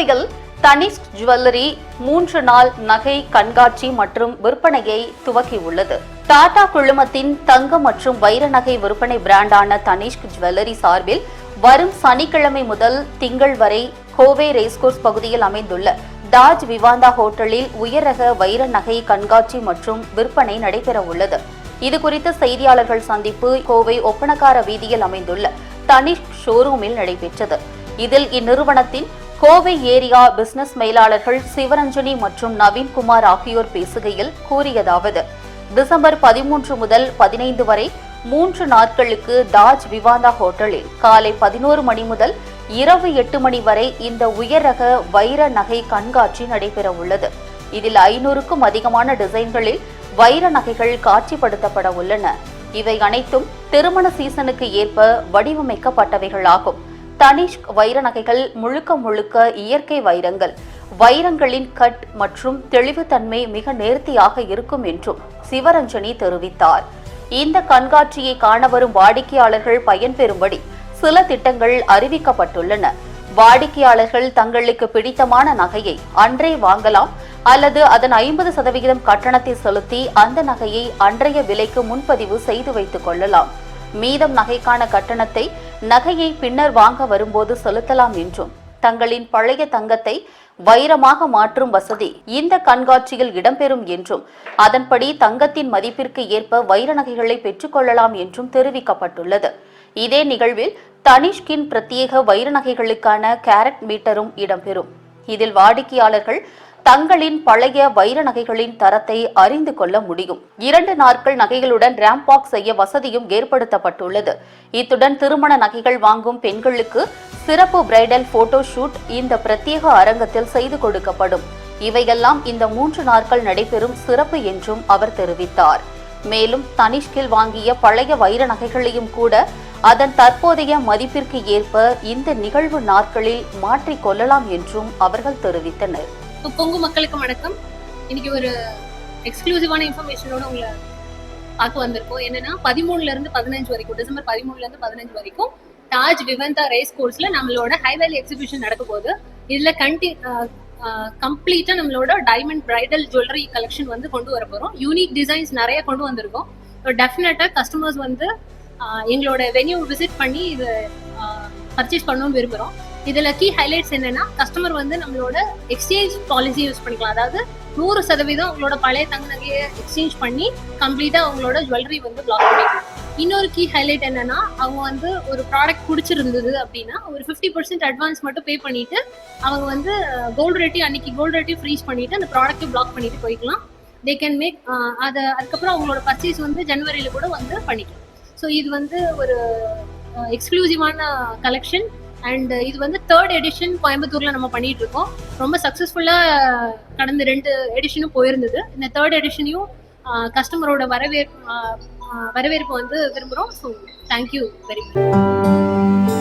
கோவையில் தனிஷ்க் ஜுவல்லரி மூன்று நாள் நகை கண்காட்சி மற்றும் விற்பனையை துவக்கியுள்ளது. டாடா குழுமத்தின் தங்க மற்றும் வைர நகை விற்பனை பிராண்டான தனிஷ்க் ஜுவல்லரி சார்பில் வரும் சனிக்கிழமை முதல் திங்கள் வரை கோவை ரேஸ்கோர்ஸ் பகுதியில் அமைந்துள்ள தாஜ் விவாந்தா ஹோட்டலில் உயரக வைர நகை கண்காட்சி மற்றும் விற்பனை நடைபெற உள்ளது இதுகுறித்த செய்தியாளர்கள் சந்திப்பு கோவை ஒப்பனக்கார வீதியில் அமைந்துள்ள தனிஷ்க் ஷோரூமில் நடைபெற்றது. இதில் இந்நிறுவனத்தின் கோவை ஏரியா பிசினஸ் மேலாளர்கள் சிவரஞ்சனி மற்றும் நவீன்குமார் ஆகியோர் பேசுகையில் கூறியதாவது டிசம்பர் பதிமூன்று முதல் பதினைந்து வரை மூன்று நாட்களுக்கு தாஜ் விவாந்தா ஹோட்டலில் காலை பதினோரு மணி முதல் இரவு எட்டு மணி வரை இந்த உயரக வைர நகை கண்காட்சி நடைபெற உள்ளது இதில் ஐநூறுக்கும் அதிகமான டிசைன்களில் வைர நகைகள் காட்சிப்படுத்தப்பட உள்ளன இவை அனைத்தும் திருமண சீசனுக்கு ஏற்ப வடிவமைக்கப்பட்டவைகளாகும். தனிஷ்க் வைர நகைகள் முழுக்க முழுக்க இயற்கை வைரங்கள். வைரங்களின் கட் மற்றும் தெளிவுத்தன்மை மிக நேர்த்தியாக இருக்கும் என்றும் சிவரஞ்சனி தெரிவித்தார். இந்த கண்காட்சியை காண வரும் வாடிக்கையாளர்கள் பயன்பெறும்படி சில திட்டங்கள் அறிவிக்கப்பட்டுள்ளன. வாடிக்கையாளர்கள் தங்களுக்கு பிடித்தமான நகையை அன்றே வாங்கலாம் அல்லது அதன் ஐம்பது சதவிகிதம் கட்டணத்தை செலுத்தி அந்த நகையை அன்றைய விலைக்கு முன்பதிவு செய்து வைத்துக் கொள்ளலாம். மீதம் நகைக்கான கட்டணத்தை நகையை பின்னர் வாங்க வரும்போது செலுத்தலாம் என்றும் தங்களின் பழைய தங்கத்தை வைரமாக மாற்றும் வசதி இந்த கண்காட்சியில் இடம்பெறும் என்றும் அதன்படி தங்கத்தின் மதிப்பிற்கு ஏற்ப வைர நகைகளை பெற்றுக்கொள்ளலாம் என்றும் தெரிவிக்கப்பட்டுள்ளது. இதே நிகழ்வில் தனிஷ்கின் பிரத்யேக வைர நகைகளுக்கான கேரட் மீட்டரும் இடம்பெறும். இதில் வாடிக்கையாளர்கள் தங்களின் பழைய வைர நகைகளின் தரத்தை அறிந்து கொள்ள முடியும். இரண்டு நாட்கள் நகைகளுடன் ரேம்ப் வாக் செய்ய வசதியும் ஏற்படுத்தப்பட்டுள்ளது. இத்துடன் திருமண நகைகள் வாங்கும் பெண்களுக்கு சிறப்பு பிரைடல் போட்டோ ஷூட் இந்த பிரத்யேக அரங்கத்தில் செய்து கொடுக்கப்படும். இவையெல்லாம் இந்த மூன்று நாட்கள் நடைபெறும் சிறப்பு என்றும் அவர் தெரிவித்தார். மேலும் தனிஷ்கில் வாங்கிய பழைய வைர நகைகளையும் கூட அதன் தற்போதைய மதிப்பிற்கு ஏற்ப இந்த நிகழ்வு நாட்களில் மாற்றிக் கொள்ளலாம் என்றும் அவர்கள் தெரிவித்தனர். இப்போ கொங்கு மக்களுக்கு வணக்கம். இன்னைக்கு ஒரு எக்ஸ்க்ளூசிவான இன்ஃபர்மேஷனோட உங்களை பார்க்க வந்திருக்கோம். என்னன்னா பதிமூணுல இருந்து பதினஞ்சு வரைக்கும் டிசம்பர் பதிமூணுல இருந்து பதினஞ்சு வரைக்கும் தாஜ் விவந்தா ரேஸ் கோர்ஸ்ல நம்மளோட ஹைவேலி எக்ஸிபிஷன் நடக்க போகுது. இதுல கண்டி கம்ப்ளீட்டா நம்மளோட டைமண்ட் பிரைடல் ஜுவல்லரி கலெக்ஷன் வந்து கொண்டு வர போறோம். யூனிக் டிசைன்ஸ் நிறைய கொண்டு வந்திருக்கோம். டெஃபினட்டா கஸ்டமர்ஸ் வந்து எங்களோட வென்யூ விசிட் பண்ணி இது பர்ச்சேஸ் பண்ணணும்னு விரும்புகிறோம் இதுல கீ ஹைலைட்ஸ் என்னன்னா கஸ்டமர் வந்து நம்மளோட எக்ஸ்சேஞ்ச் பாலிசி யூஸ் பண்ணிக்கலாம். அதாவது நூறு சதவீதம் உங்களோட பழைய தங்க நகையை எக்ஸ்சேஞ்ச் பண்ணி கம்ப்ளீட்டா அவங்களோட ஜுவல்லரி வந்து பிளாக் பண்ணிக்கலாம். இன்னொரு கீ ஹைலைட் என்னன்னா அவங்க வந்து ஒரு ப்ராடக்ட் பிடிச்சிருந்தது அப்படின்னா ஒரு ஃபிஃப்டி பர்சன்ட் அட்வான்ஸ் மட்டும் பே பண்ணிட்டு அவங்க வந்து கோல்டு ரேட்டி அன்னைக்கு கோல்டு ரேட்டி ஃப்ரீஸ் பண்ணிட்டு அந்த ப்ராடக்ட்டை பிளாக் பண்ணிட்டு போய்க்கலாம். தே கேன் மேக் அதை அதுக்கப்புறம் அவங்களோட பர்ச்சேஸ் வந்து ஜனவரியில கூட வந்து பண்ணிக்கலாம். ஸோ இது வந்து ஒரு எக்ஸ்க்ளூசிவான கலெக்ஷன் அண்ட் இது வந்து தேர்ட் எடிஷன் கோயம்புத்தூர்ல நம்ம பண்ணிட்டு இருக்கோம் ரொம்ப சக்ஸஸ்ஃபுல்லா கடந்த ரெண்டு எடிஷனும் போயிருந்தது. இந்த தேர்ட் எடிஷனையும் கஸ்டமரோட வரவேற்பு வரவேற்பு வந்து விரும்புகிறோம் ஸோ தேங்க்யூ வெரி மச்